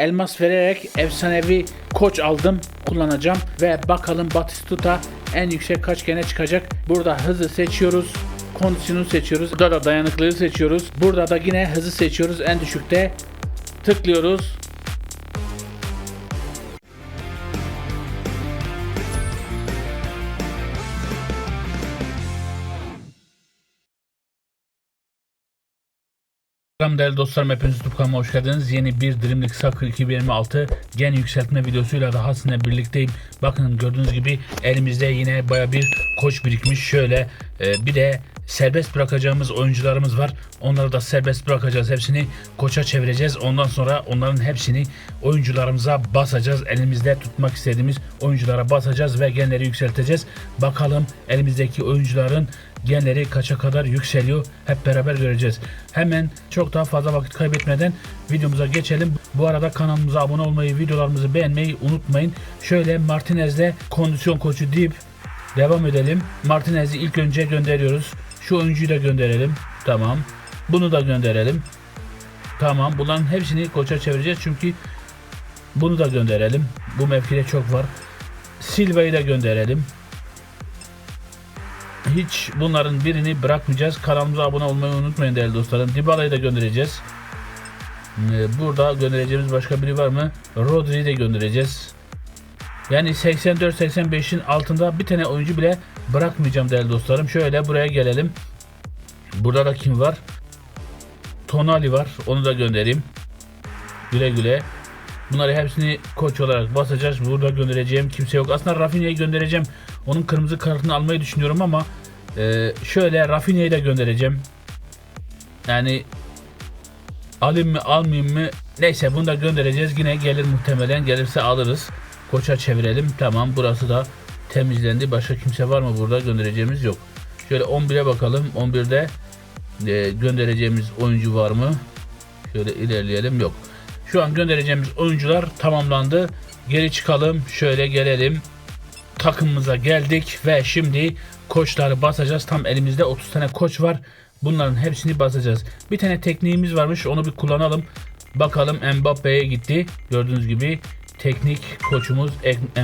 elmas vererek efsanevi koç aldım. Kullanacağım ve bakalım Batistuta en yüksek kaç gene çıkacak. Burada hızı seçiyoruz. Kondisyonu seçiyoruz. Burada da dayanıklılığı seçiyoruz. Burada da yine hızı seçiyoruz. En düşükte tıklıyoruz. Selam değerli dostlarım hepiniz YouTube kanalıma hoş geldiniz. Yeni bir Dreamlik Soccer 2026 gen yükseltme videosuyla daha sizinle birlikteyim. Bakın gördüğünüz gibi elimizde yine baya bir koç birikmiş. Şöyle e, bir de serbest bırakacağımız oyuncularımız var. Onları da serbest bırakacağız. Hepsini koça çevireceğiz. Ondan sonra onların hepsini oyuncularımıza basacağız. Elimizde tutmak istediğimiz oyunculara basacağız ve genleri yükselteceğiz. Bakalım elimizdeki oyuncuların genleri kaça kadar yükseliyor hep beraber göreceğiz. Hemen çok daha fazla vakit kaybetmeden videomuza geçelim. Bu arada kanalımıza abone olmayı, videolarımızı beğenmeyi unutmayın. Şöyle Martinez'le kondisyon koçu deyip devam edelim. Martinez'i ilk önce gönderiyoruz. Şu oyuncuyu da gönderelim. Tamam. Bunu da gönderelim. Tamam. Bunların hepsini koça çevireceğiz çünkü bunu da gönderelim. Bu mevkide çok var. Silva'yı da gönderelim hiç bunların birini bırakmayacağız. Kanalımıza abone olmayı unutmayın değerli dostlarım. Dybala'yı da göndereceğiz. Ee, Burada göndereceğimiz başka biri var mı? Rodri'yi de göndereceğiz. Yani 84-85'in altında bir tane oyuncu bile bırakmayacağım değerli dostlarım. Şöyle buraya gelelim. Burada da kim var? Tonali var. Onu da göndereyim. Güle güle. Bunları hepsini koç olarak basacağız. Burada göndereceğim kimse yok. Aslında Rafinha'yı göndereceğim. Onun kırmızı kartını almayı düşünüyorum ama e, şöyle Rafinha'yı da göndereceğim. Yani alayım mı almayayım mı? Neyse bunu da göndereceğiz. Yine gelir muhtemelen. Gelirse alırız. Koça çevirelim. Tamam burası da temizlendi. Başka kimse var mı burada? Göndereceğimiz yok. Şöyle 11'e bakalım. 11'de e, göndereceğimiz oyuncu var mı? Şöyle ilerleyelim. Yok. Şu an göndereceğimiz oyuncular tamamlandı. Geri çıkalım. Şöyle gelelim. Takımımıza geldik ve şimdi koçları basacağız. Tam elimizde 30 tane koç var. Bunların hepsini basacağız. Bir tane tekniğimiz varmış. Onu bir kullanalım. Bakalım Mbappe'ye gitti. Gördüğünüz gibi teknik koçumuz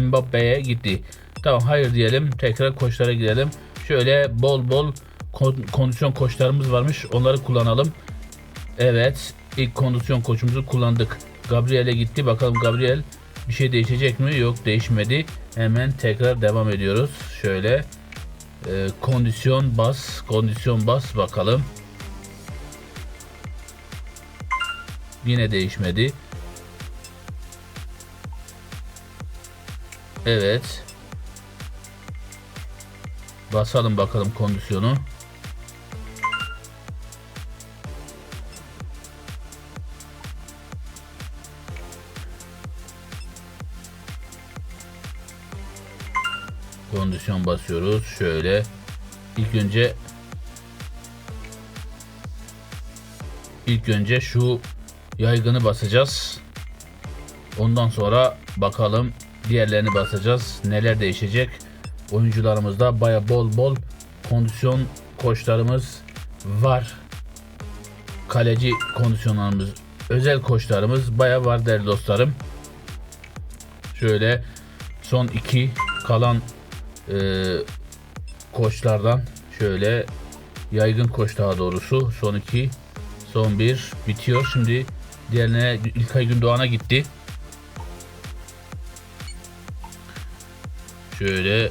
Mbappe'ye gitti. Tamam hayır diyelim. Tekrar koçlara gidelim. Şöyle bol bol kon- kondisyon koçlarımız varmış. Onları kullanalım. Evet. ilk kondisyon koçumuzu kullandık. Gabriel'e gitti. Bakalım Gabriel bir şey değişecek mi? Yok değişmedi. Hemen tekrar devam ediyoruz. Şöyle e, kondisyon bas. Kondisyon bas bakalım. Yine değişmedi. Evet. Basalım bakalım kondisyonu. kondisyon basıyoruz. Şöyle ilk önce ilk önce şu yaygını basacağız. Ondan sonra bakalım diğerlerini basacağız. Neler değişecek? Oyuncularımızda baya bol bol kondisyon koçlarımız var. Kaleci kondisyonlarımız, özel koçlarımız baya var değerli dostlarım. Şöyle son iki kalan e, koçlardan şöyle yaygın koç daha doğrusu son iki son bir bitiyor. Şimdi diğerine İlkay Gündoğan'a gitti. Şöyle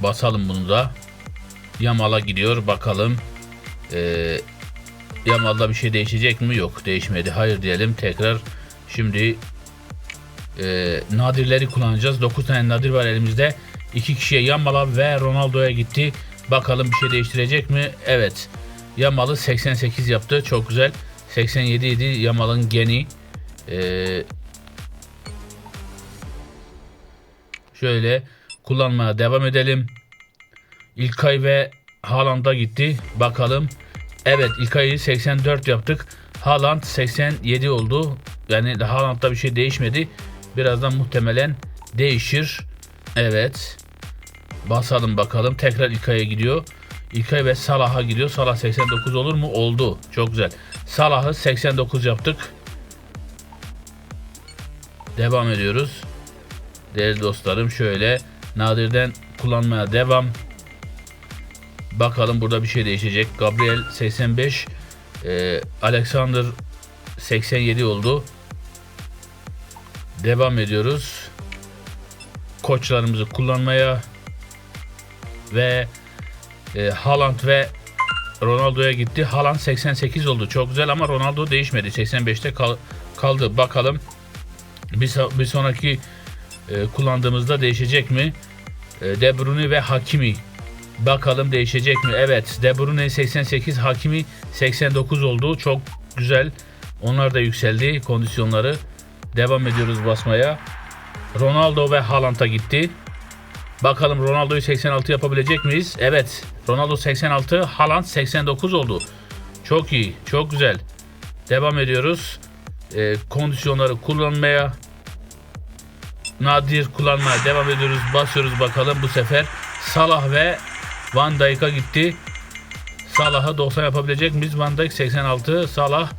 basalım bunu da. Yamal'a gidiyor bakalım. Ee, Yamal'da bir şey değişecek mi? Yok değişmedi. Hayır diyelim tekrar. Şimdi e, nadirleri kullanacağız. 9 tane nadir var elimizde. 2 kişiye Yamal'a ve Ronaldo'ya gitti. Bakalım bir şey değiştirecek mi? Evet. Yamal'ı 88 yaptı. Çok güzel. 87 idi Yamal'ın geni. Ee, şöyle kullanmaya devam edelim. İlkay ve Haaland'a gitti. Bakalım. Evet İlkay'ı 84 yaptık. Haaland 87 oldu. Yani Haaland'da bir şey değişmedi. Birazdan muhtemelen değişir. Evet. Basalım bakalım. Tekrar İlkay'a gidiyor. İlkay ve Salah'a gidiyor. Salah 89 olur mu? Oldu. Çok güzel. Salah'ı 89 yaptık. Devam ediyoruz. Değerli dostlarım şöyle nadirden kullanmaya devam. Bakalım burada bir şey değişecek. Gabriel 85, e, Alexander 87 oldu. Devam ediyoruz. Koçlarımızı kullanmaya ve e, Haaland ve Ronaldo'ya gitti. Haaland 88 oldu. Çok güzel ama Ronaldo değişmedi. 85'te kal- kaldı. Bakalım bir, bir sonraki e, kullandığımızda değişecek mi? E, De Bruyne ve Hakimi. Bakalım değişecek mi? Evet. De Bruyne 88, Hakimi 89 oldu. Çok güzel. Onlar da yükseldi kondisyonları. Devam ediyoruz basmaya. Ronaldo ve Haaland'a gitti. Bakalım Ronaldo'yu 86 yapabilecek miyiz? Evet. Ronaldo 86, Haaland 89 oldu. Çok iyi, çok güzel. Devam ediyoruz. Ee, kondisyonları kullanmaya nadir kullanmaya devam ediyoruz. Basıyoruz bakalım bu sefer. Salah ve Van Dijk'a gitti. Salah'ı 90 yapabilecek miyiz? Van Dijk 86, Salah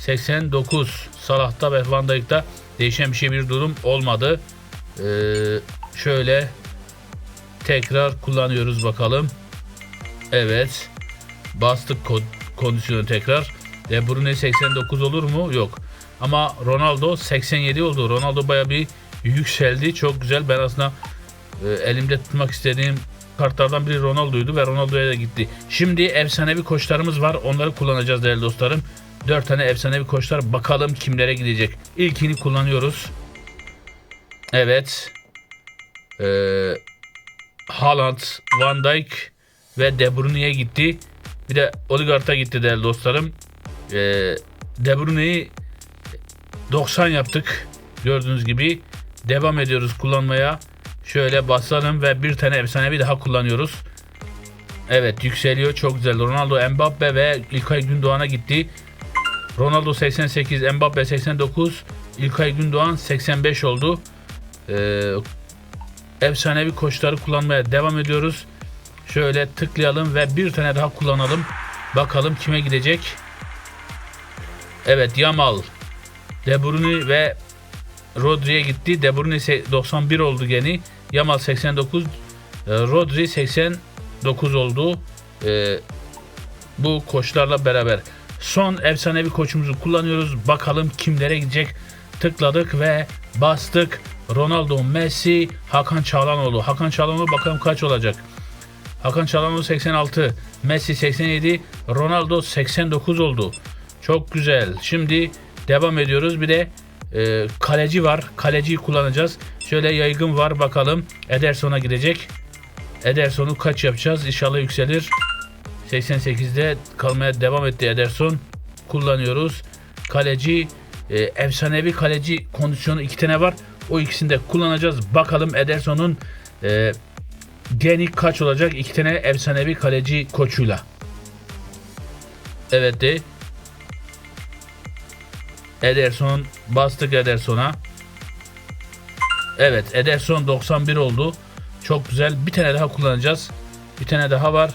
89. Salah'ta ve Van Dijk'ta değişen bir şey bir durum olmadı. Ee, şöyle tekrar kullanıyoruz bakalım. Evet. Bastık ko- kondisyonu tekrar. De Bruyne 89 olur mu? Yok. Ama Ronaldo 87 oldu. Ronaldo baya bir yükseldi. Çok güzel. Ben aslında e, elimde tutmak istediğim kartlardan biri Ronaldo'ydu ve Ronaldo'ya da gitti. Şimdi efsanevi koçlarımız var. Onları kullanacağız değerli dostlarım. 4 tane efsanevi koçlar. Bakalım kimlere gidecek. İlkini kullanıyoruz. Evet. Eee Haaland, Van Dijk ve De Bruyne'ye gitti. Bir de Odegaard'a gitti değerli dostlarım. Ee, De Bruyne'yi 90 yaptık. Gördüğünüz gibi devam ediyoruz kullanmaya. Şöyle basalım ve bir tane efsane bir daha kullanıyoruz. Evet yükseliyor çok güzel. Ronaldo, Mbappe ve İlkay Gündoğan'a gitti. Ronaldo 88, Mbappe 89, İlkay Gündoğan 85 oldu. Ee, efsanevi koçları kullanmaya devam ediyoruz. Şöyle tıklayalım ve bir tane daha kullanalım. Bakalım kime gidecek. Evet Yamal, De Bruyne ve Rodri'ye gitti. De Bruyne se- 91 oldu geni. Yamal 89, e, Rodri 89 oldu. E, bu koçlarla beraber. Son efsanevi koçumuzu kullanıyoruz. Bakalım kimlere gidecek. Tıkladık ve bastık. Ronaldo, Messi, Hakan Çalhanoğlu. Hakan Çalhanoğlu bakalım kaç olacak. Hakan Çalhanoğlu 86, Messi 87, Ronaldo 89 oldu. Çok güzel. Şimdi devam ediyoruz. Bir de e, kaleci var. Kaleciyi kullanacağız. Şöyle yaygın var bakalım. Ederson'a gidecek. Ederson'u kaç yapacağız? İnşallah yükselir. 88'de kalmaya devam etti Ederson. Kullanıyoruz. Kaleci e, efsanevi kaleci kondisyonu iki tane var. O ikisini de kullanacağız. Bakalım Ederson'un e, geni kaç olacak? İki tane efsanevi kaleci koçuyla. Evet de. Ederson bastık Ederson'a. Evet Ederson 91 oldu. Çok güzel. Bir tane daha kullanacağız. Bir tane daha var.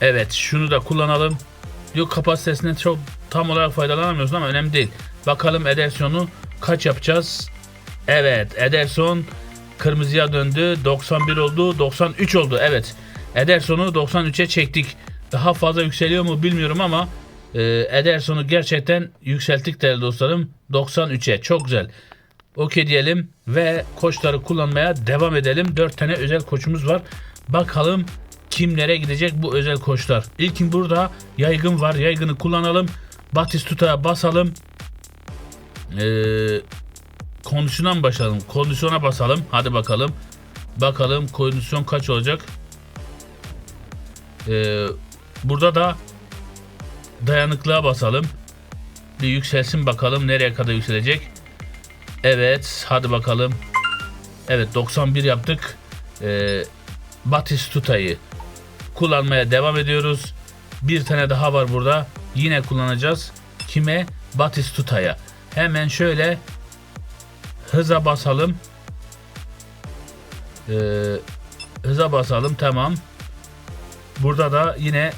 Evet şunu da kullanalım. Yok kapasitesinden çok tam olarak faydalanamıyoruz ama önemli değil. Bakalım Ederson'u kaç yapacağız? Evet Ederson kırmızıya döndü. 91 oldu. 93 oldu. Evet. Ederson'u 93'e çektik. Daha fazla yükseliyor mu bilmiyorum ama e, Ederson'u gerçekten yükselttik değerli dostlarım. 93'e. Çok güzel. Okey diyelim ve koçları kullanmaya devam edelim. 4 tane özel koçumuz var. Bakalım kimlere gidecek bu özel koçlar. İlkin burada yaygın var. Yaygını kullanalım. Batistuta'ya basalım. Ee, kondisyona başlayalım? Kondisyona basalım. Hadi bakalım. Bakalım kondisyon kaç olacak? Ee, burada da dayanıklığa basalım. Bir yükselsin bakalım nereye kadar yükselecek. Evet hadi bakalım. Evet 91 yaptık. Ee, Batistuta'yı kullanmaya devam ediyoruz. Bir tane daha var burada. Yine kullanacağız. Kime? Batistuta'ya. Hemen şöyle hıza basalım. Ee, hıza basalım. Tamam. Burada da yine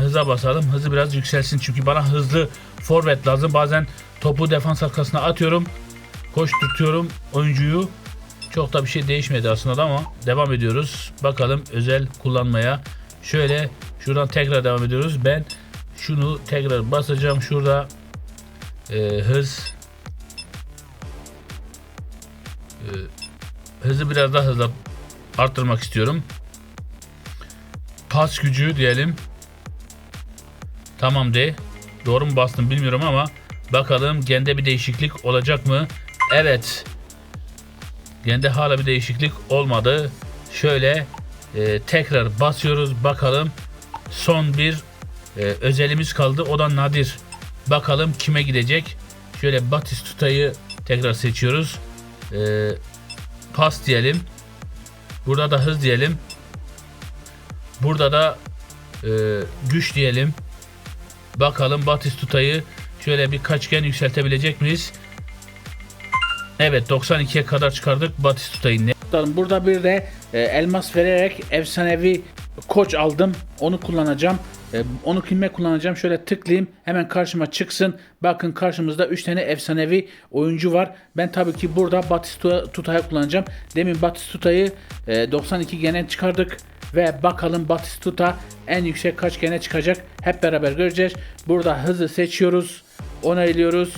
hıza basalım. Hızı biraz yükselsin çünkü bana hızlı forvet lazım. Bazen topu defans arkasına atıyorum. Koşturtuyorum oyuncuyu. Çok da bir şey değişmedi aslında da ama devam ediyoruz. Bakalım özel kullanmaya. Şöyle şuradan tekrar devam ediyoruz. Ben şunu tekrar basacağım. Şurada e, hız e, hızı biraz daha hızlı arttırmak istiyorum. Pas gücü diyelim. Tamam de. Doğru mu bastım bilmiyorum ama bakalım gende bir değişiklik olacak mı? Evet. Gende hala bir değişiklik olmadı. Şöyle e, tekrar basıyoruz bakalım. Son bir e, özelimiz kaldı. O da nadir. Bakalım kime gidecek. Şöyle Batistuta'yı tekrar seçiyoruz. E, pas diyelim. Burada da hız diyelim. Burada da e, güç diyelim. Bakalım Batistuta'yı şöyle bir kaçgen yükseltebilecek miyiz? Evet 92'ye kadar çıkardık Batistuta'yı. Burada bir de e, elmas vererek efsanevi koç aldım. Onu kullanacağım. E, onu kime kullanacağım? Şöyle tıklayayım. Hemen karşıma çıksın. Bakın karşımızda 3 tane efsanevi oyuncu var. Ben tabii ki burada Batistuta'yı kullanacağım. Demin Batistuta'yı e, 92 gene çıkardık. Ve bakalım Batistuta en yüksek kaç gene çıkacak. Hep beraber göreceğiz. Burada hızı seçiyoruz. Onaylıyoruz.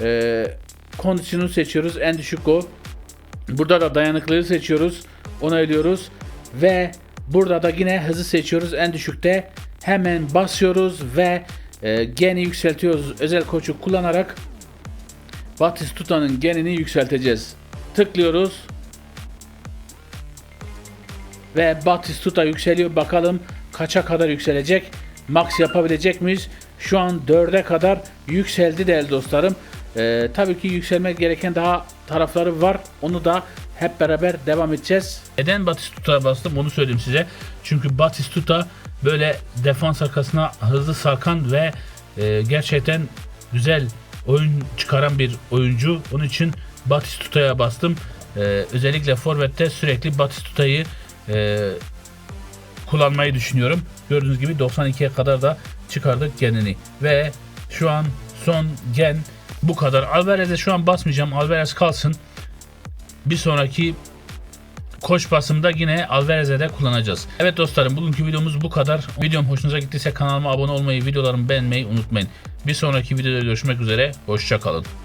E, kondisyonu seçiyoruz. En düşük o. Burada da dayanıklılığı seçiyoruz. Onaylıyoruz. Ve burada da yine hızı seçiyoruz. En düşükte hemen basıyoruz ve e, geni yükseltiyoruz. Özel koçu kullanarak Batistuta'nın genini yükselteceğiz. Tıklıyoruz. Ve Batistuta yükseliyor. Bakalım kaça kadar yükselecek? Max yapabilecek miyiz? Şu an 4'e kadar yükseldi değerli dostlarım. Ee, tabii ki yükselmek gereken daha tarafları var. Onu da hep beraber devam edeceğiz. Neden Batistuta'ya bastım onu söyleyeyim size. Çünkü Batistuta böyle defans arkasına hızlı sarkan ve e, gerçekten güzel oyun çıkaran bir oyuncu. Onun için Batistuta'ya bastım. Ee, özellikle Forvet'te sürekli Batistuta'yı e, kullanmayı düşünüyorum. Gördüğünüz gibi 92'ye kadar da çıkardık genini. Ve şu an son gen bu kadar. Alvarez'e şu an basmayacağım. Alvarez kalsın. Bir sonraki koç basımda yine Alvarez'e de kullanacağız. Evet dostlarım bugünkü videomuz bu kadar. Videom hoşunuza gittiyse kanalıma abone olmayı, videolarımı beğenmeyi unutmayın. Bir sonraki videoda görüşmek üzere. Hoşçakalın.